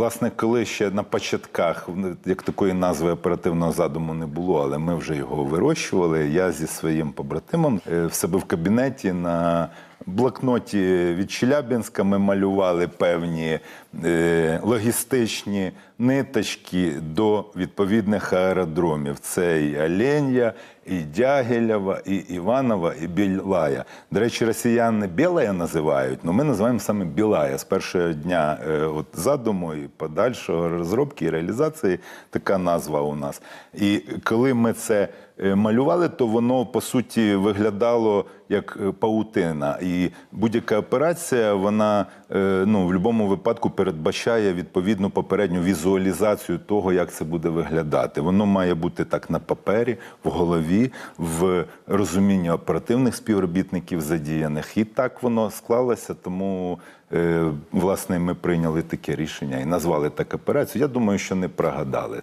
власне, коли ще на початках як такої назви оперативного задуму не було, але ми вже його вирощували. Я зі своїм побратимом е, в себе в кабінеті на блокноті від Челябінська ми малювали певні е, логістичні ниточки до відповідних аеродромів. Це і Оленя, і Дягілєва, і Іванова, і Білая. До речі, росіяни Білая називають, але ми називаємо саме Білая. З першого дня е, от, задуму і подальшого розробки і реалізації така назва у нас. І коли ми це е, малювали, то воно по суті виглядало як е, паутина. І будь-яка операція, вона ну, в будь-якому випадку передбачає відповідну попередню візуалізацію того, як це буде виглядати. Воно має бути так на папері, в голові, в розумінні оперативних співробітників задіяних. І так воно склалося, тому. е, Власне, ми прийняли таке рішення і назвали так операцію. Я думаю, що не прогадали.